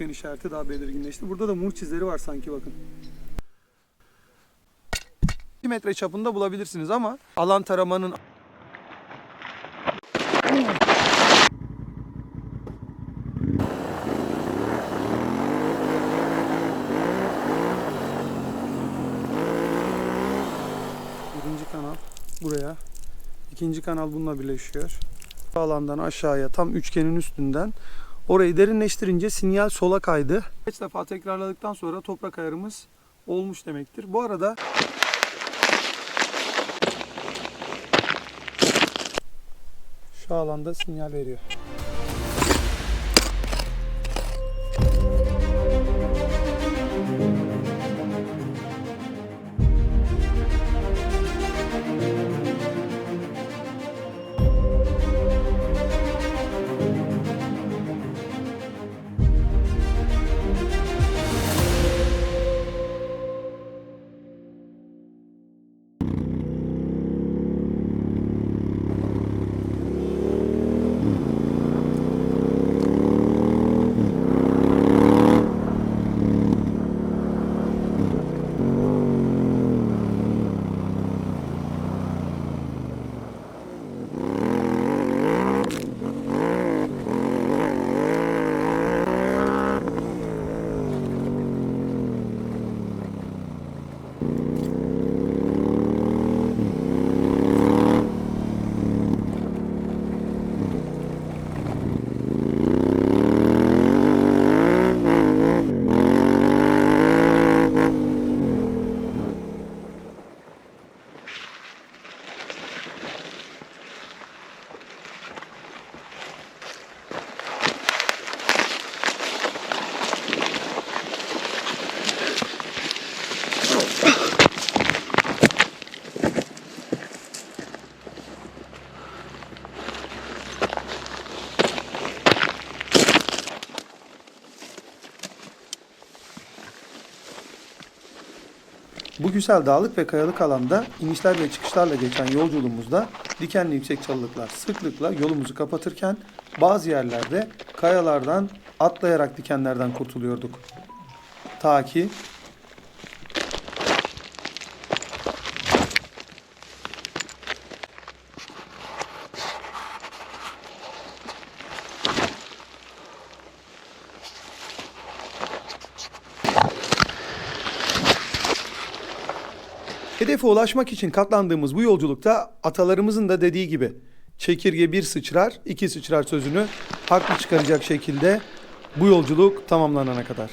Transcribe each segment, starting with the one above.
üçgen işareti daha belirginleşti. Burada da muh izleri var sanki bakın. 2 metre çapında bulabilirsiniz ama alan taramanın birinci kanal buraya ikinci kanal bununla birleşiyor. Alandan aşağıya tam üçgenin üstünden orayı derinleştirince sinyal sola kaydı. Kaç defa tekrarladıktan sonra toprak ayarımız olmuş demektir. Bu arada şu alanda sinyal veriyor. Bu güzel dağlık ve kayalık alanda inişler ve çıkışlarla geçen yolculuğumuzda dikenli yüksek çalılıklar sıklıkla yolumuzu kapatırken bazı yerlerde kayalardan atlayarak dikenlerden kurtuluyorduk. Ta ki Hedefe ulaşmak için katlandığımız bu yolculukta atalarımızın da dediği gibi çekirge bir sıçrar, iki sıçrar sözünü haklı çıkaracak şekilde bu yolculuk tamamlanana kadar.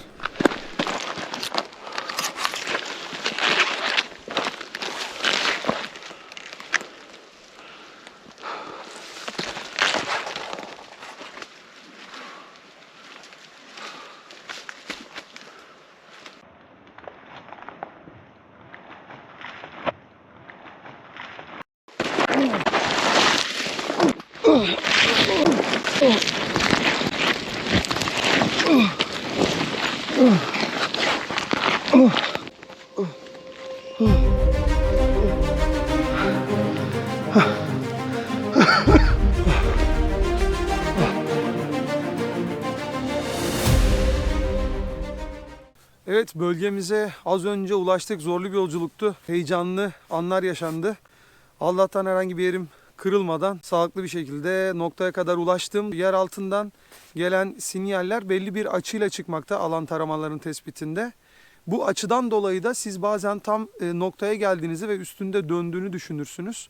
Evet bölgemize az önce ulaştık. Zorlu bir yolculuktu. Heyecanlı anlar yaşandı. Allah'tan herhangi bir yerim kırılmadan sağlıklı bir şekilde noktaya kadar ulaştım. Yer altından gelen sinyaller belli bir açıyla çıkmakta alan taramaların tespitinde. Bu açıdan dolayı da siz bazen tam e, noktaya geldiğinizi ve üstünde döndüğünü düşünürsünüz.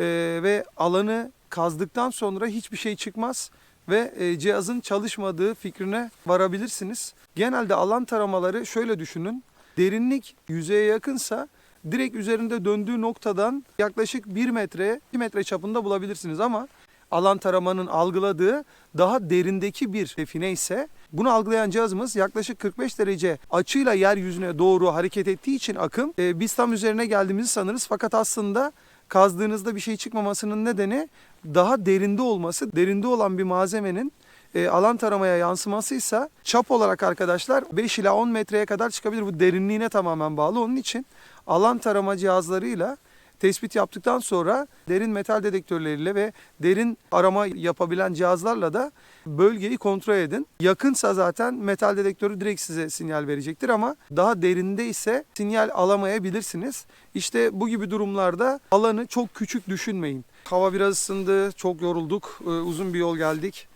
E, ve alanı kazdıktan sonra hiçbir şey çıkmaz ve e, cihazın çalışmadığı fikrine varabilirsiniz. Genelde alan taramaları şöyle düşünün. Derinlik yüzeye yakınsa direkt üzerinde döndüğü noktadan yaklaşık 1 metre, 2 metre çapında bulabilirsiniz ama alan taramanın algıladığı daha derindeki bir define ise bunu algılayan cihazımız yaklaşık 45 derece açıyla yeryüzüne doğru hareket ettiği için akım e, biz tam üzerine geldiğimizi sanırız fakat aslında kazdığınızda bir şey çıkmamasının nedeni daha derinde olması. Derinde olan bir malzemenin e, alan taramaya yansımasıysa çap olarak arkadaşlar 5 ila 10 metreye kadar çıkabilir. Bu derinliğine tamamen bağlı. Onun için alan tarama cihazlarıyla Tespit yaptıktan sonra derin metal dedektörleriyle ve derin arama yapabilen cihazlarla da bölgeyi kontrol edin. Yakınsa zaten metal dedektörü direkt size sinyal verecektir ama daha derinde ise sinyal alamayabilirsiniz. İşte bu gibi durumlarda alanı çok küçük düşünmeyin. Hava biraz ısındı, çok yorulduk, Ee, uzun bir yol geldik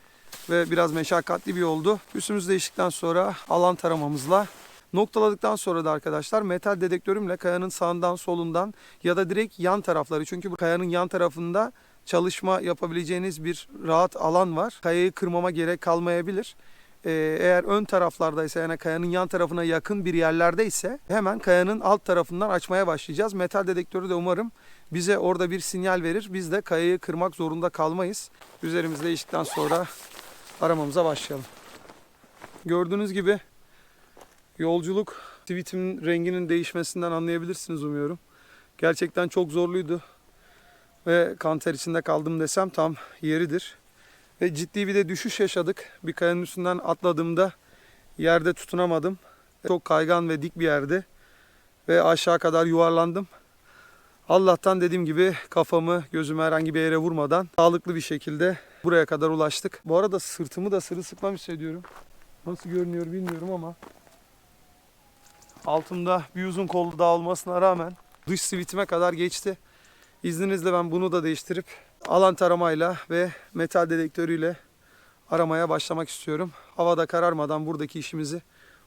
ve biraz meşakkatli bir yoldu. Üstümüzü değiştikten sonra alan taramamızla Noktaladıktan sonra da arkadaşlar metal dedektörümle kayanın sağından solundan ya da direkt yan tarafları çünkü bu kayanın yan tarafında çalışma yapabileceğiniz bir rahat alan var. Kayayı kırmama gerek kalmayabilir. Ee, eğer ön taraflardaysa yani kayanın yan tarafına yakın bir yerlerde ise hemen kayanın alt tarafından açmaya başlayacağız. Metal dedektörü de umarım bize orada bir sinyal verir. Biz de kayayı kırmak zorunda kalmayız. Üzerimizi değiştikten sonra aramamıza başlayalım. Gördüğünüz gibi Yolculuk tweetimin renginin değişmesinden anlayabilirsiniz umuyorum. Gerçekten çok zorluydu. Ve kanter içinde kaldım desem tam yeridir. Ve ciddi bir de düşüş yaşadık. Bir kayanın üstünden atladığımda yerde tutunamadım. Çok kaygan ve dik bir yerdi. Ve aşağı kadar yuvarlandım. Allah'tan dediğim gibi kafamı gözümü herhangi bir yere vurmadan sağlıklı bir şekilde buraya kadar ulaştık. Bu arada sırtımı da sırılsıklam hissediyorum. Nasıl görünüyor bilmiyorum ama Altımda bir uzun kollu daha olmasına rağmen dış sivitime kadar geçti. İzninizle ben bunu da değiştirip alan taramayla ve metal dedektörüyle aramaya başlamak istiyorum. Havada kararmadan buradaki işimizi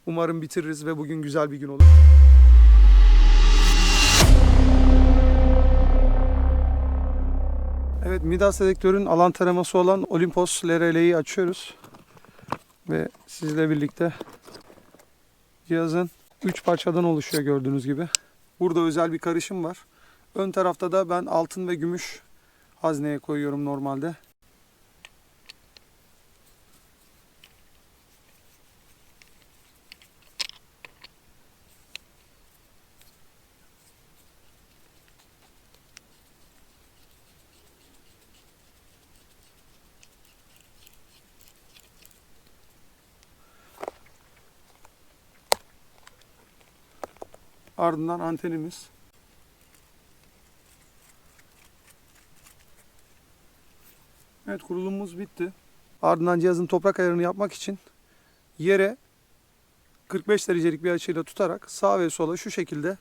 umarım bitiririz ve bugün güzel bir gün olur. Evet Midas dedektörün alan taraması olan Olympus LRL'yi açıyoruz. Ve sizle birlikte cihazın 3 parçadan oluşuyor gördüğünüz gibi. Burada özel bir karışım var. Ön tarafta da ben altın ve gümüş hazneye koyuyorum normalde. Ardından antenimiz. Evet kurulumumuz bitti. Ardından cihazın toprak ayarını yapmak için yere 45 derecelik bir açıyla tutarak sağ ve sola şu şekilde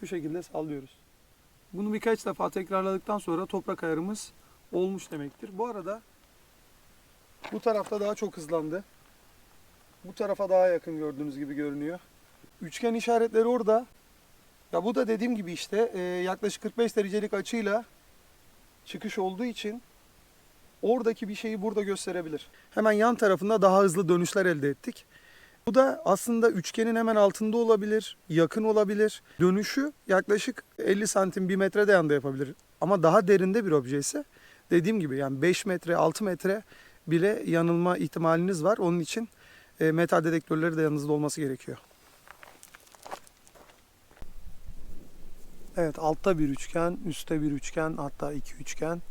şu şekilde sallıyoruz. Bunu birkaç defa tekrarladıktan sonra toprak ayarımız olmuş demektir. Bu arada bu tarafta daha çok hızlandı. Bu tarafa daha yakın gördüğünüz gibi görünüyor. Üçgen işaretleri orada. Ya bu da dediğim gibi işte e, yaklaşık 45 derecelik açıyla çıkış olduğu için oradaki bir şeyi burada gösterebilir. Hemen yan tarafında daha hızlı dönüşler elde ettik. Bu da aslında üçgenin hemen altında olabilir, yakın olabilir. Dönüşü yaklaşık 50 santim 1 metre de yanda yapabilir. Ama daha derinde bir obje ise dediğim gibi yani 5 metre 6 metre bile yanılma ihtimaliniz var. Onun için e, metal dedektörleri de yanınızda olması gerekiyor. Evet altta bir üçgen, üstte bir üçgen, hatta iki üçgen.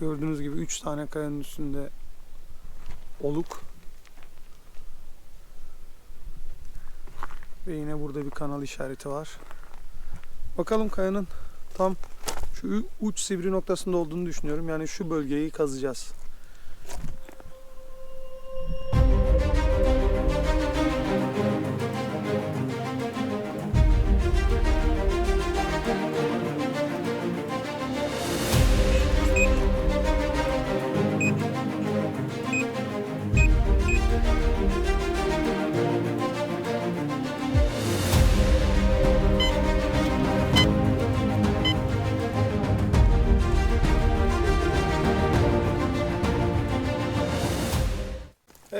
Gördüğünüz gibi üç tane kayanın üstünde oluk. Ve yine burada bir kanal işareti var. Bakalım kayanın tam şu uç sivri noktasında olduğunu düşünüyorum. Yani şu bölgeyi kazacağız.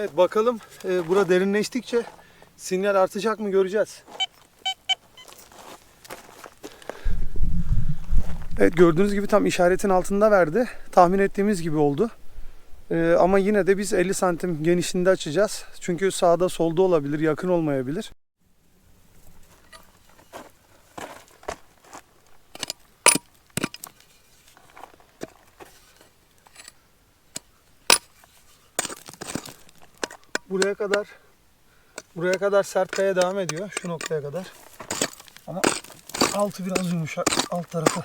Evet bakalım e, bura derinleştikçe sinyal artacak mı göreceğiz. Evet gördüğünüz gibi tam işaretin altında verdi. Tahmin ettiğimiz gibi oldu. E, ama yine de biz 50 santim genişliğinde açacağız. Çünkü sağda solda olabilir, yakın olmayabilir. Buraya kadar buraya kadar sert kaya devam ediyor şu noktaya kadar. Ama Altı biraz yumuşak. Alt tarafı.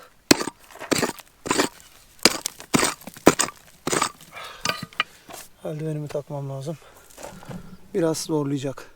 Eldivenimi takmam lazım. Biraz zorlayacak.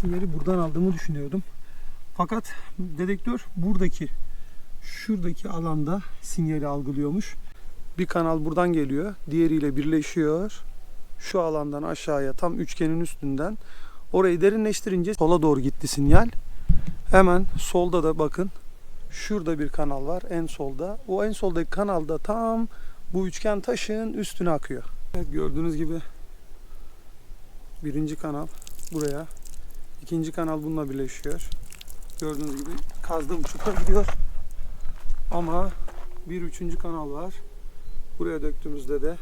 Sinyali buradan aldığımı düşünüyordum. Fakat dedektör buradaki şuradaki alanda sinyali algılıyormuş. Bir kanal buradan geliyor, diğeriyle birleşiyor. Şu alandan aşağıya tam üçgenin üstünden orayı derinleştirince sola doğru gitti sinyal. Hemen solda da bakın şurada bir kanal var en solda. O en soldaki kanalda tam bu üçgen taşın üstüne akıyor. Evet gördüğünüz gibi birinci kanal buraya İkinci kanal bununla birleşiyor. Gördüğünüz gibi kazdığım çukur gidiyor. Ama bir üçüncü kanal var. Buraya döktüğümüzde de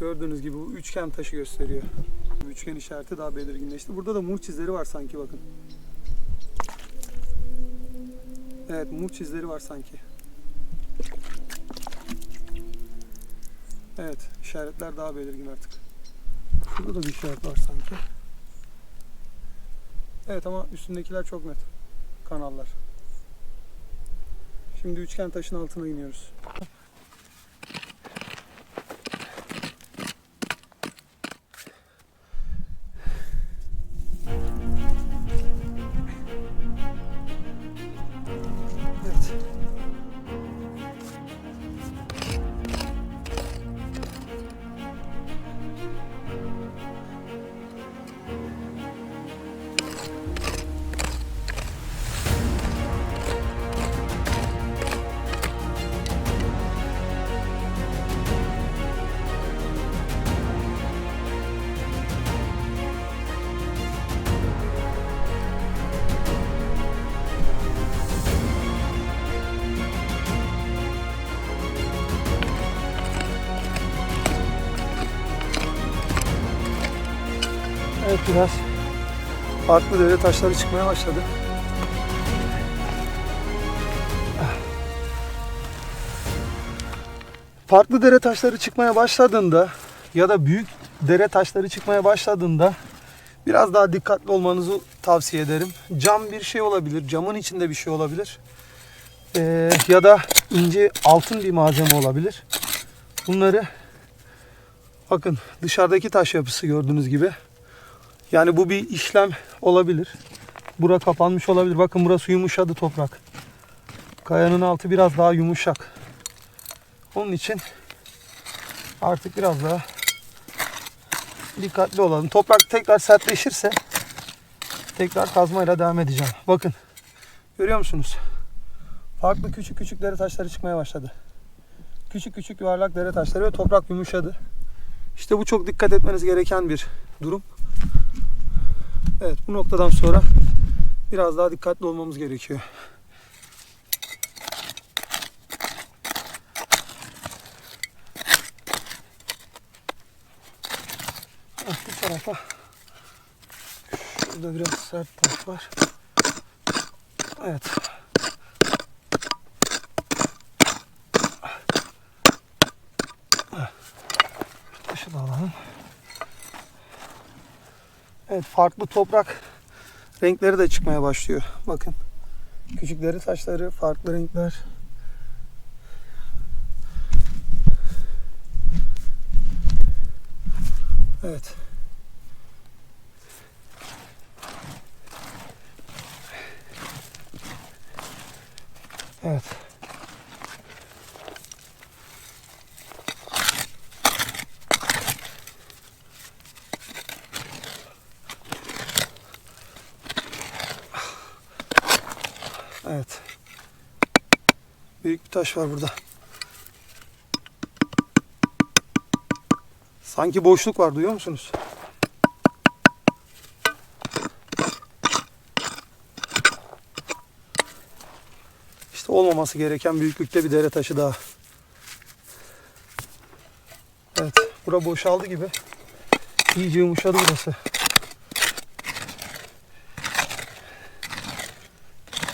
gördüğünüz gibi bu üçgen taşı gösteriyor. Üçgen işareti daha belirginleşti. Burada da mur izleri var sanki bakın. Evet mur izleri var sanki. Evet işaretler daha belirgin artık. Şurada da bir işaret var sanki. Evet ama üstündekiler çok net. Kanallar. Şimdi üçgen taşın altına iniyoruz. Evet biraz farklı dere taşları çıkmaya başladı. Farklı dere taşları çıkmaya başladığında ya da büyük dere taşları çıkmaya başladığında biraz daha dikkatli olmanızı tavsiye ederim. Cam bir şey olabilir, camın içinde bir şey olabilir. Ee, ya da ince altın bir malzeme olabilir. Bunları bakın dışarıdaki taş yapısı gördüğünüz gibi yani bu bir işlem olabilir. Bura kapanmış olabilir. Bakın burası yumuşadı toprak. Kayanın altı biraz daha yumuşak. Onun için artık biraz daha dikkatli olalım. Toprak tekrar sertleşirse tekrar kazmayla devam edeceğim. Bakın görüyor musunuz? Farklı küçük küçük dere taşları çıkmaya başladı. Küçük küçük yuvarlak dere taşları ve toprak yumuşadı. İşte bu çok dikkat etmeniz gereken bir durum. Evet bu noktadan sonra biraz daha dikkatli olmamız gerekiyor. Evet, bu tarafa şurada biraz sert taş var. Evet. Evet farklı toprak renkleri de çıkmaya başlıyor. Bakın küçükleri saçları farklı renkler. Evet. Evet. Bir taş var burada. Sanki boşluk var duyuyor musunuz? İşte olmaması gereken büyüklükte bir dere taşı daha. Evet, bura boşaldı gibi. İyice yumuşadı burası.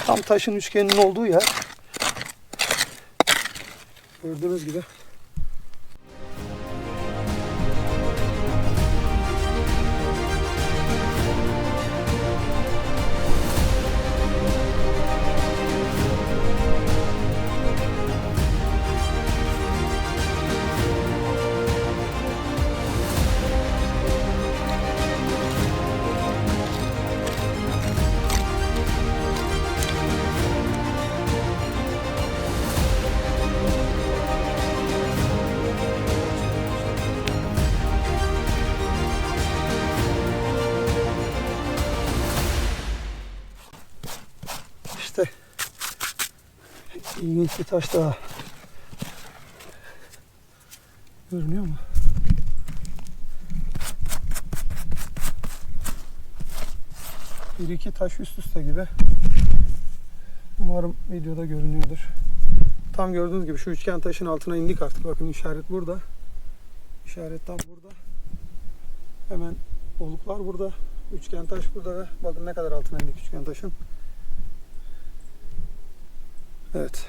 Tam taşın üçgeninin olduğu yer. Gördüğünüz gibi. İlginç bir taş daha. Görünüyor mu? Bir iki taş üst üste gibi. Umarım videoda görünüyordur. Tam gördüğünüz gibi şu üçgen taşın altına indik artık. Bakın işaret burada. İşaret tam burada. Hemen oluklar burada. Üçgen taş burada ve bakın ne kadar altına indik üçgen taşın. Evet.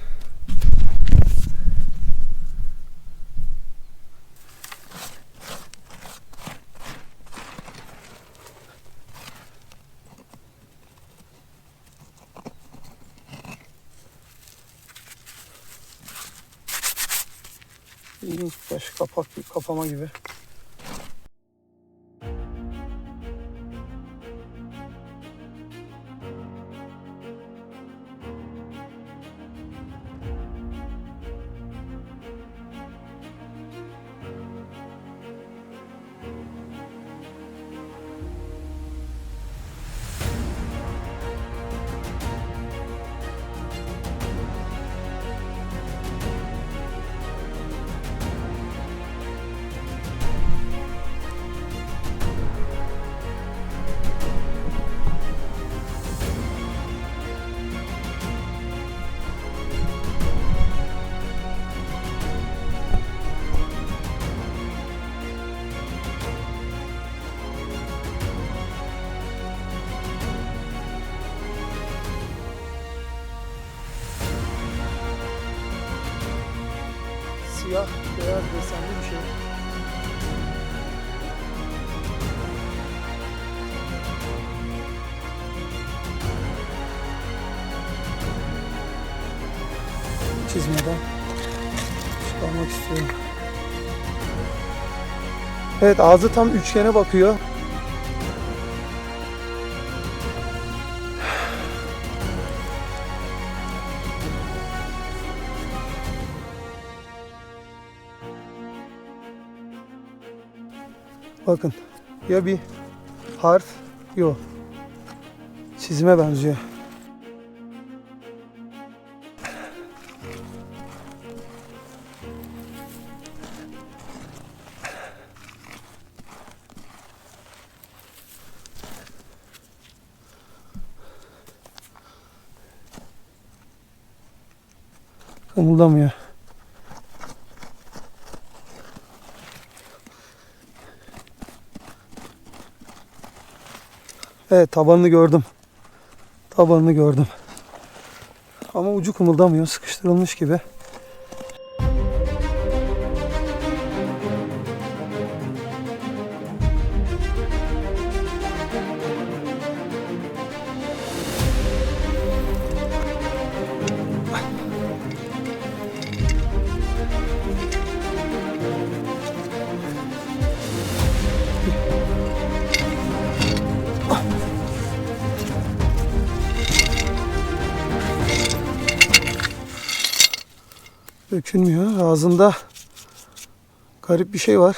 İlginç bir taş, kapak kapama gibi. Evet ağzı tam üçgene bakıyor. Bakın ya bir harf yok. Çizime benziyor. Kımıldamıyor. Evet tabanını gördüm. Tabanını gördüm. Ama ucu kımıldamıyor. Sıkıştırılmış gibi. Dökülmüyor. Ağzında garip bir şey var.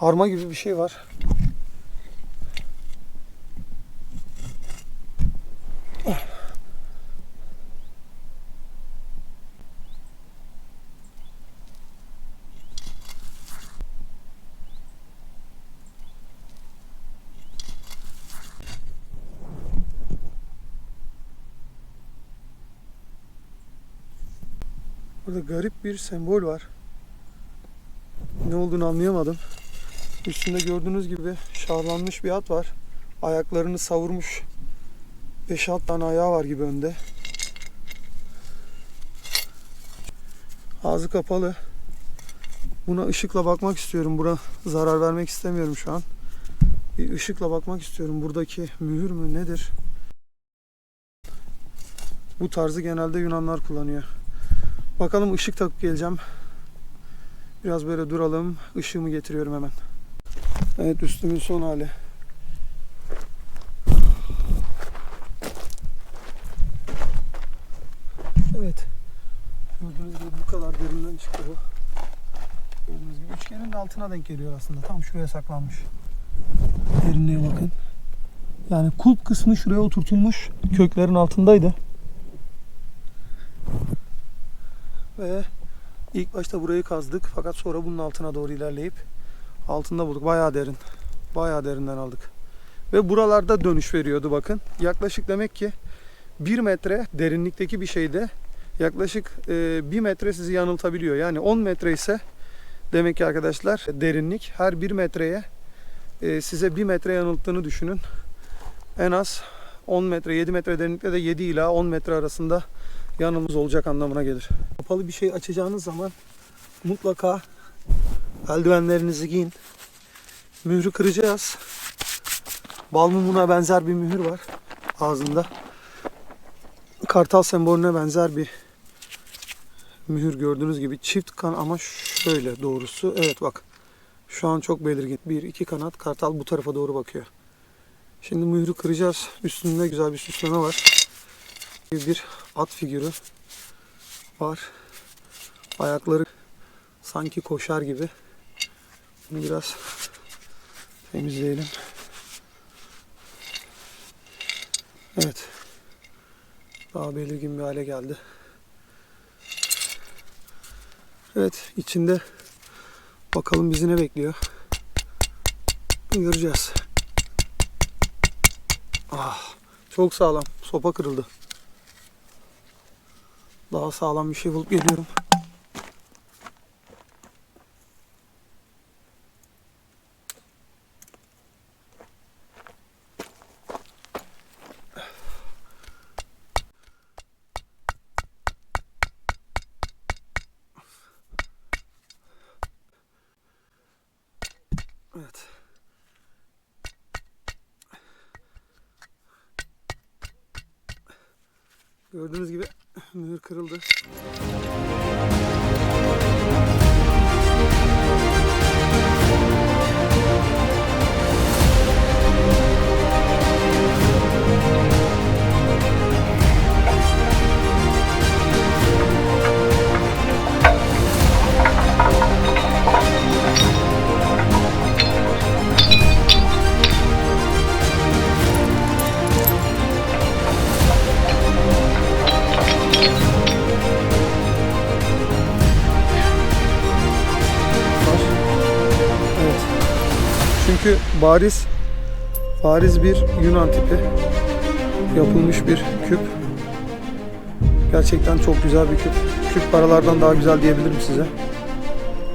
Arma gibi bir şey var. Burada garip bir sembol var. Ne olduğunu anlayamadım. Üstünde gördüğünüz gibi şarlanmış bir at var. Ayaklarını savurmuş. 5-6 tane ayağı var gibi önde. Ağzı kapalı. Buna ışıkla bakmak istiyorum. Buna zarar vermek istemiyorum şu an. Bir ışıkla bakmak istiyorum. Buradaki mühür mü nedir? Bu tarzı genelde Yunanlar kullanıyor. Bakalım ışık takıp geleceğim. Biraz böyle duralım. Işığımı getiriyorum hemen. Evet üstümün son hali. Evet. Gördüğünüz gibi bu kadar derinden çıktı bu. Gördüğünüz gibi üçgenin de altına denk geliyor aslında. Tam şuraya saklanmış. Derinliğe bakın. Yani kulp kısmı şuraya oturtulmuş. Köklerin altındaydı. Ve ilk başta burayı kazdık. Fakat sonra bunun altına doğru ilerleyip altında bulduk. Bayağı derin. Bayağı derinden aldık. Ve buralarda dönüş veriyordu bakın. Yaklaşık demek ki 1 metre derinlikteki bir şeyde yaklaşık 1 metre sizi yanıltabiliyor. Yani 10 metre ise demek ki arkadaşlar derinlik her 1 metreye e, size 1 metre yanılttığını düşünün. En az 10 metre 7 metre derinlikte de 7 ila 10 metre arasında yanımız olacak anlamına gelir. Kapalı bir şey açacağınız zaman mutlaka eldivenlerinizi giyin. Mührü kıracağız. Bal mumuna benzer bir mühür var ağzında. Kartal sembolüne benzer bir mühür gördüğünüz gibi çift kan ama şöyle doğrusu. Evet bak şu an çok belirgin. Bir iki kanat kartal bu tarafa doğru bakıyor. Şimdi mührü kıracağız. Üstünde güzel bir süsleme var. Bir at figürü var. Ayakları sanki koşar gibi. Bunu biraz temizleyelim. Evet. Daha belirgin bir hale geldi. Evet, içinde bakalım bizi ne bekliyor. Göreceğiz. Ah, çok sağlam. Sopa kırıldı. Daha sağlam bir şey bulup geliyorum. Bariz bariz bir Yunan tipi yapılmış bir küp. Gerçekten çok güzel bir küp. Küp paralardan daha güzel diyebilirim size.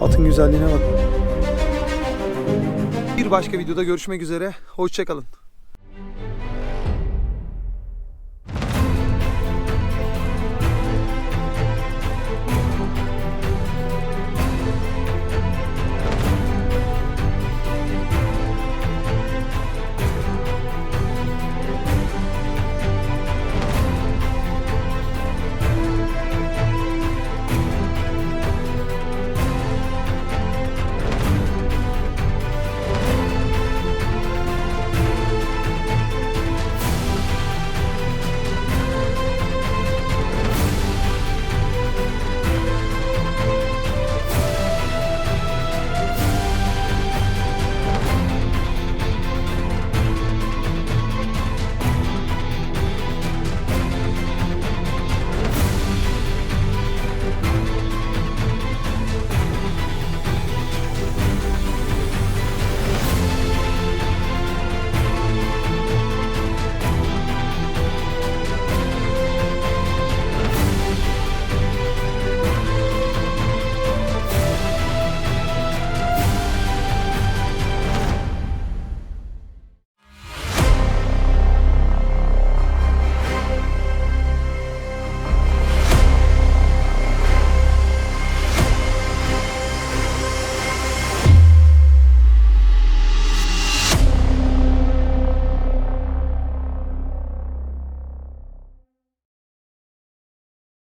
Atın güzelliğine bakın. Bir başka videoda görüşmek üzere. Hoşçakalın.